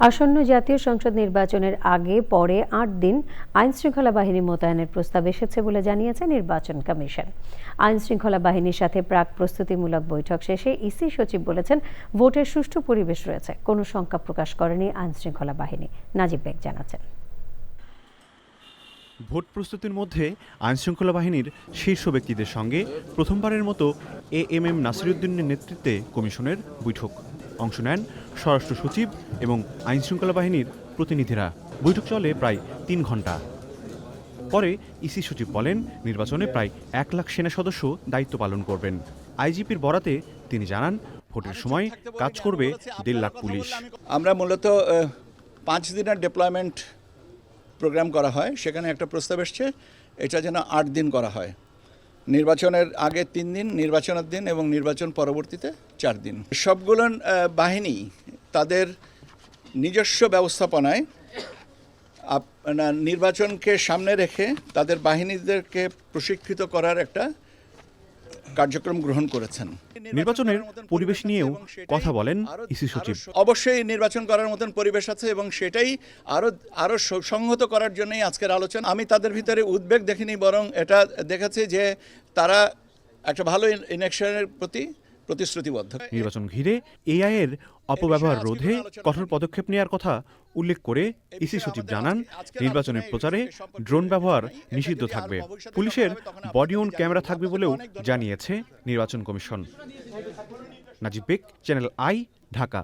আসন্ন জাতীয় সংসদ নির্বাচনের আগে, পরে আট দিন আইন শৃঙ্খলা বাহিনী মোতায়েনের প্রস্তাব এসেছে বলে জানিয়েছে নির্বাচন কমিশন। আইন শৃঙ্খলা বাহিনীর সাথে প্রাক প্রস্তুতিমূলক বৈঠক শেষে ইসি সচিব বলেছেন, ভোটের সুষ্ঠু পরিবেশ রয়েছে, কোনো শঙ্কা প্রকাশ করেনি আইন শৃঙ্খলা বাহিনী, নাজিব বেগ জানাচ্ছেন। ভোট প্রস্তুতির মধ্যে আইনশৃঙ্খলা বাহিনীর শীর্ষ ব্যক্তিদের সঙ্গে প্রথমবারের মতো এ এম এম নাসিরুদ্দিনের নেতৃত্বে কমিশনের বৈঠক। অংশ নেন স্বরাষ্ট্র সচিব এবং আইনশৃঙ্খলা বাহিনীর প্রতিনিধিরা। বৈঠক চলে প্রায় তিন ঘণ্টা পরে ইসি সচিব বলেন, নির্বাচনে প্রায় এক লাখ সেনা সদস্য দায়িত্ব পালন করবেন। আইজিপির বরাতে তিনি জানান, ভোটের সময় কাজ করবে দেড় লাখ পুলিশ। আমরা মূলত পাঁচ দিনের ডিপ্লয়মেন্ট প্রোগ্রাম করা হয়। সেখানে একটা প্রস্তাব এসছে, এটা যেন আট দিন করা হয়। নির্বাচনের আগে তিন দিন, নির্বাচনের দিন এবং নির্বাচন পরবর্তীতে চার দিন। সবগুলো বাহিনী তাদের নিজস্ব ব্যবস্থাপনায় আপনার নির্বাচনকে সামনে রেখে তাদের বাহিনীদেরকে প্রশিক্ষিত করার একটা কার্যক্রম গ্রহণ করেছেন। নির্বাচনের পরিবেশ নিয়েও কথা বলেন ইসি সচিব। অবশ্যই নির্বাচন করার মতন পরিবেশ আছে এবং সেটাই আরও আরও সংহত করার জন্যই আজকের আলোচনা। আমি তাদের ভিতরে উদ্বেগ দেখিনি বরং এটা দেখেছি যে তারা একটা ভালো ইলেকশনের প্রতি প্রতিশ্রুতিবদ্ধ। নির্বাচন ঘিরে এআই এর অপব্যবহার রোধে কঠোর পদক্ষেপ নেওয়ার কথা উল্লেখ করে ইসি সচিব জানান নির্বাচনের প্রচারে ড্রোন ব্যবহার নিষিদ্ধ থাকবে। পুলিশের বডি অন ক্যামেরা থাকবে বলেও জানিয়েছে নির্বাচন commission. Nazib Beg channel I Dhaka